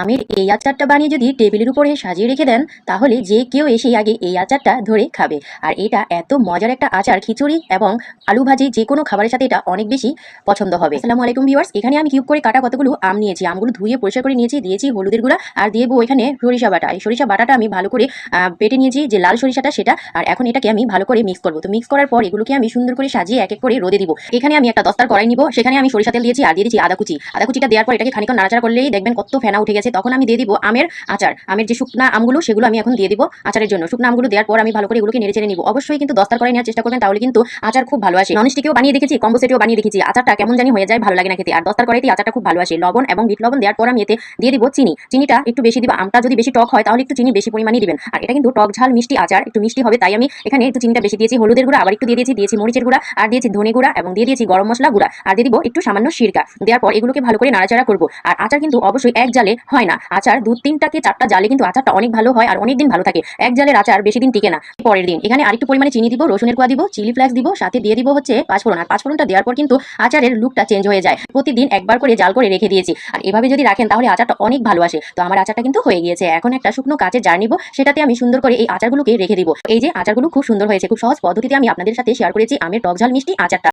আমের, এই আচারটা বানিয়ে যদি টেবিলের উপরে সাজিয়ে রেখে দেন, তাহলে যে কেউ এসে আগে এই আচারটা ধরে খাবে। আর এটা এত মজার একটা আচার, খিচুড়ি এবং আলু ভাজি যে কোনো খাবারের সাথে এটা অনেক বেশি পছন্দ হবে। আসসালামু আলাইকুম ভিউয়ার্স, এখানে আমি কিউব করে কাটা কতগুলো আম নিয়েছি। আমগুলো ধুয়ে পরিষ্কার করে নিয়েছি, দিয়েছি হলুদের গুঁড়া আর দিয়ে এখানে সরিষা বাটা। এই সরিষা বাটাটা আমি ভালো করে বেটে নিয়েছি, যে লাল সরিষাটা সেটা, আর এখন এটাকে আমি ভালো করে মিক্স করব। তো মিক্স করার পর এগুলোকে আমি সুন্দর করে সাজিয়ে এক এক করে রোদে দিব। এখানে আমি একটা দস্তার কড়াই নিব, সেখানে আমি সরিষা তেল দিয়েছি আর দিয়ে দিয়েছি আদা কুচি। আদা কুচিটা দেওয়ার পর এটাকে খানিকক্ষণ নাড়াচাড়া করলেই দেখবেন কত ফেনা উঠে গেছে। তখন আমি দিয়ে দিব আমের আচার। আমের যে শুকনা আমগুলো, সেগুলো আমি এখন দিয়ে দিব আচারের জন্য। শুকনা আমগুলো দেওয়ার পর আমি ভালো করে এগুলোকে নেড়ে চেড়ে নিব। অবশ্যই কিন্তু দস্তার কড়াই নেওয়ার চেষ্টা করবেন, তাহলে কিন্তু আচার খুব ভালো আসে। ননস্টিকেও বানিয়ে দেখেছি, কম্বো সেটেও বানিয়ে দেখেছি। আচারটা কেমন জানি হয়ে যায়, ভালো লাগে না খেতে। আর দস্তার কড়াইতে আচারটা খুব ভালো আসে। লবণ এবং বিট লবণ দেওয়ার পর আমি এতে দিয়ে দিব চিনি। চিনিটা একটু বেশি দিব, আমটা যদি বেশি টক হয়, তাহলে একটু চিনি বেশি পরিমাণে দিবেন। আর এটা কিন্তু টক ঝাল, মিষ্টি আচার, একটু মিষ্টি হবে, তাই আমি এখানে একটু চিনিটা বেশি দিয়েছি। হলুদের গুঁড়া আবার একটু দিয়ে দিয়েছি দিয়েছি মরিচের গুঁড়া, আর দিয়েছি ধনে গুঁড়া এবং দিয়ে দিয়েছি গরম মশলা গুঁড়া। আর দিয়ে দিব একটু সামান্য সিরকা। দেওয়ার পর এগুলোকে ভালো করে নাড়াচাড়া করব। আর আচার কিন্তু অবশ্যই এক জালে হয় না। আচার দু তিনটাকে চারটা জালে কিন্তু আচারটা অনেক ভালো হয় আর অনেক দিন ভালো থাকে। এক জালের আচার বেশি দিন টিকে না। পরের দিন। এখানে আরেকটু পরিমাণে চিনি দিব, রসুনের কোয়া দিব, চিলি ফ্লেক্স দিব, সাথে দিয়ে দিব হচ্ছে পাঁচফোড়ন। আর পাঁচফোড়নটা দেওয়ার পর কিন্তু আচারের লুকটা চেঞ্জ হয়ে যায়। প্রতিদিন একবার করে জাল করে রেখে দিয়েছি। আর এভাবে যদি রাখেন তাহলে আচারটা অনেক ভালো আসে। তো আমার আচারটা কিন্তু হয়ে গিয়েছে। এখন একটা শুকনো কাচের জার নিব, সেটাতে আমি সুন্দর করে এই আচারগুলোকে রেখে দিব। এই যে আচারগুলো খুব সুন্দর হয়েছে, খুব সহজ পদ্ধতিতে আমি আপনাদের সাথে শেয়ার করেছি আমের টক ঝাল মিষ্টি আচারটা।